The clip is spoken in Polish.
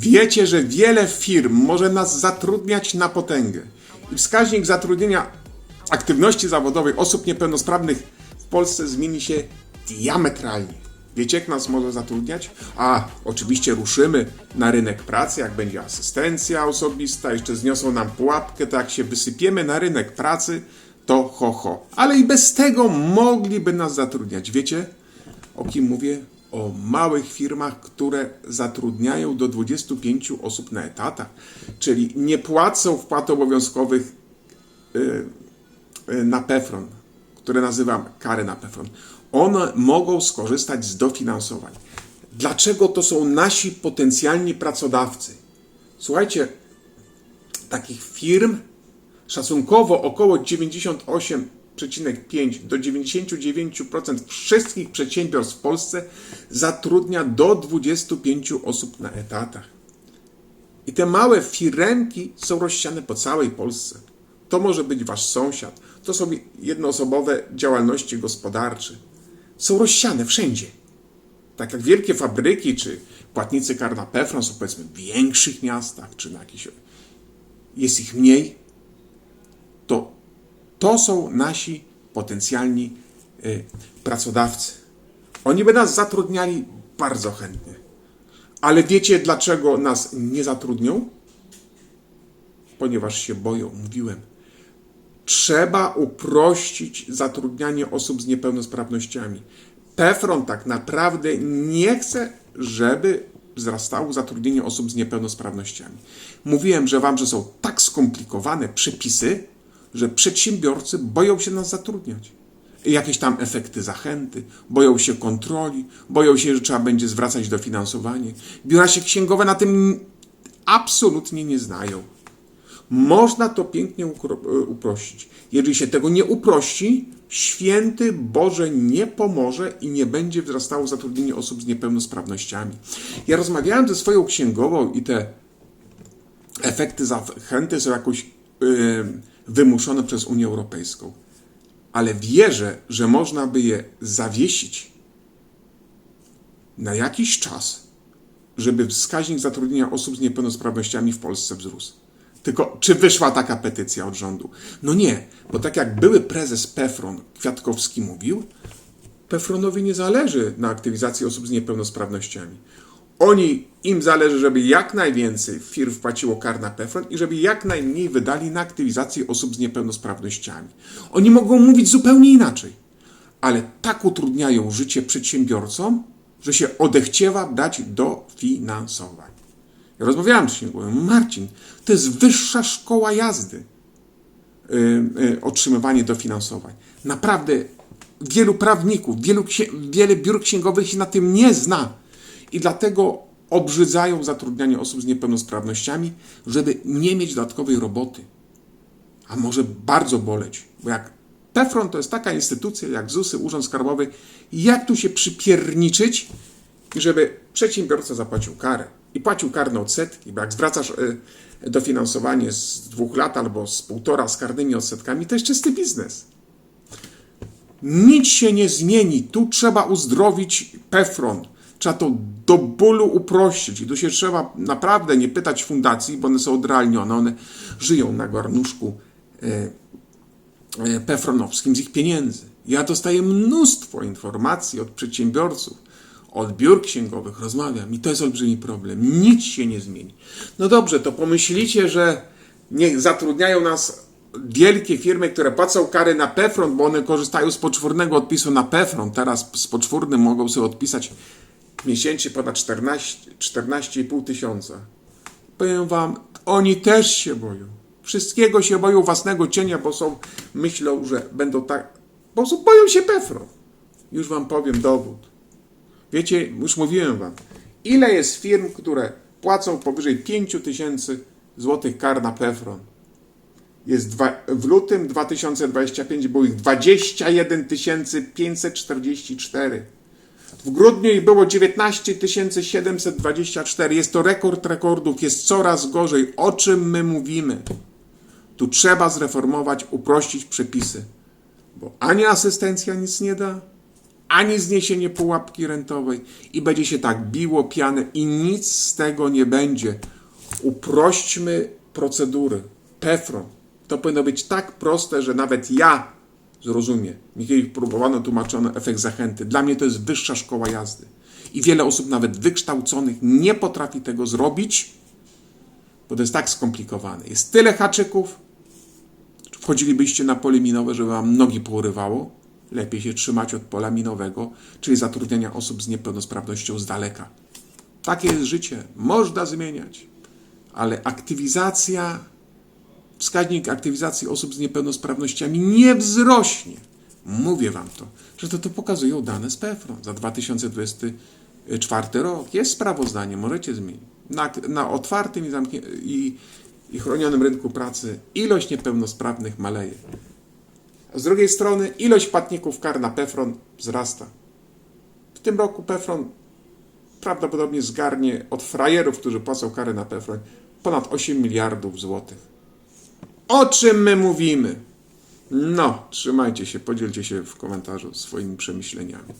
Wiecie, że wiele firm może nas zatrudniać na potęgę. I wskaźnik zatrudnienia aktywności zawodowej osób niepełnosprawnych w Polsce zmieni się diametralnie. Wiecie, jak nas może zatrudniać? A, oczywiście ruszymy na rynek pracy, jak będzie asystencja osobista, jeszcze zniosą nam pułapkę, to jak się wysypiemy na rynek pracy, to ho, ho. Ale i bez tego mogliby nas zatrudniać. Wiecie, o kim mówię? O małych firmach, które zatrudniają do 25 osób na etatach, czyli nie płacą wpłat obowiązkowych y, y, na PEFRON, które nazywam kary na PEFRON. One mogą skorzystać z dofinansowań. Dlaczego to są nasi potencjalni pracodawcy? Słuchajcie, takich firm szacunkowo około 98,5 do 99% wszystkich przedsiębiorstw w Polsce zatrudnia do 25 osób na etatach. I te małe firemki są rozsiane po całej Polsce. To może być wasz sąsiad, to są jednoosobowe działalności gospodarcze. Są rozsiane wszędzie. Tak jak wielkie fabryki czy płatnicy kar na PEFRON są powiedzmy w większych miastach, czy na jakichś jest ich mniej, to to są nasi potencjalni y, pracodawcy. Oni by nas zatrudniali bardzo chętnie. Ale wiecie, dlaczego nas nie zatrudnią? Ponieważ się boją, mówiłem. Trzeba uprościć zatrudnianie osób z niepełnosprawnościami. PEFRON tak naprawdę nie chce, żeby wzrastało zatrudnienie osób z niepełnosprawnościami. Mówiłem, że wam, że są tak skomplikowane przepisy, że przedsiębiorcy boją się nas zatrudniać. Jakieś tam efekty zachęty, boją się kontroli, boją się, że trzeba będzie zwracać dofinansowanie. Biura się księgowe na tym absolutnie nie znają. Można to pięknie ukro- uprościć. Jeżeli się tego nie uprości, święty Boże nie pomoże i nie będzie wzrastało zatrudnienie osób z niepełnosprawnościami. Ja rozmawiałem ze swoją księgową i te efekty zachęty są jakoś yy, wymuszone przez Unię Europejską. Ale wierzę, że można by je zawiesić na jakiś czas, żeby wskaźnik zatrudnienia osób z niepełnosprawnościami w Polsce wzrósł. Tylko czy wyszła taka petycja od rządu? No nie, bo tak jak były prezes PEFRON Kwiatkowski mówił, PEFRONowi nie zależy na aktywizacji osób z niepełnosprawnościami. Oni, im zależy, żeby jak najwięcej firm wpłaciło kar na PEFRON i żeby jak najmniej wydali na aktywizację osób z niepełnosprawnościami. Oni mogą mówić zupełnie inaczej, ale tak utrudniają życie przedsiębiorcom, że się odechciewa brać dofinansowań. Ja rozmawiałem z księgowym. Marcin, to jest wyższa szkoła jazdy. Yy, yy, otrzymywanie dofinansowań. Naprawdę wielu prawników, wielu wiele biur księgowych się na tym nie zna. I dlatego obrzydzają zatrudnianie osób z niepełnosprawnościami, żeby nie mieć dodatkowej roboty. A może bardzo boleć, bo jak PEFRON to jest taka instytucja jak ZUSy, Urząd Skarbowy, jak tu się przypierniczyć, żeby przedsiębiorca zapłacił karę i płacił karne odsetki, bo jak zwracasz y, dofinansowanie z dwóch lat albo z półtora z karnymi odsetkami, to jest czysty biznes. Nic się nie zmieni. Tu trzeba uzdrowić PEFRON. Trzeba to do bólu uprościć. I tu się trzeba naprawdę nie pytać fundacji, bo one są odrealnione. One żyją na garnuszku e, e, pefronowskim z ich pieniędzy. Ja dostaję mnóstwo informacji od przedsiębiorców, od biur księgowych, rozmawiam i to jest olbrzymi problem. Nic się nie zmieni. No dobrze, to pomyślicie, że niech zatrudniają nas wielkie firmy, które płacą kary na PEFRON, bo one korzystają z poczwórnego odpisu na PEFRON. Teraz z poczwórnym mogą sobie odpisać miesięcznie ponad 14 14,5 tysiąca. Powiem wam, oni też się boją. Wszystkiego się boją własnego cienia, bo są, myślą, że będą tak, po prostu boją się PEFRON. Już wam powiem dowód. Wiecie, już mówiłem wam, ile jest firm, które płacą powyżej 5 tysięcy złotych kar na PEFRON. Jest dwa, w lutym 2025 było ich 21 544. W grudniu ich było 19 724. Jest to rekord rekordów, jest coraz gorzej. O czym my mówimy? Tu trzeba zreformować, uprościć przepisy, bo ani asystencja nic nie da, ani zniesienie pułapki rentowej i będzie się tak biło pianę i nic z tego nie będzie. Uprośćmy procedury. PEFRON. To powinno być tak proste, że nawet ja zrozumiem. Mi kiedyś próbowano, tłumaczono efekt zachęty. Dla mnie to jest wyższa szkoła jazdy. I wiele osób, nawet wykształconych, nie potrafi tego zrobić, bo to jest tak skomplikowane. Jest tyle haczyków. Wchodzilibyście na pole minowe, żeby wam nogi porywało. Lepiej się trzymać od pola minowego, czyli zatrudniania osób z niepełnosprawnością z daleka. Takie jest życie. Można zmieniać, ale aktywizacja, wskaźnik aktywizacji osób z niepełnosprawnościami nie wzrośnie. Mówię wam to, że to, to pokazują dane z PFRON za 2024 rok. Jest sprawozdanie, możecie zmienić. Na, na otwartym i, zamknię- i, i chronionym rynku pracy ilość niepełnosprawnych maleje. Z drugiej strony ilość płatników kar na PFRON wzrasta. W tym roku PFRON prawdopodobnie zgarnie od frajerów, którzy płacą kary na PFRON, ponad 8 miliardów złotych. O czym my mówimy? No, trzymajcie się, podzielcie się w komentarzu swoimi przemyśleniami.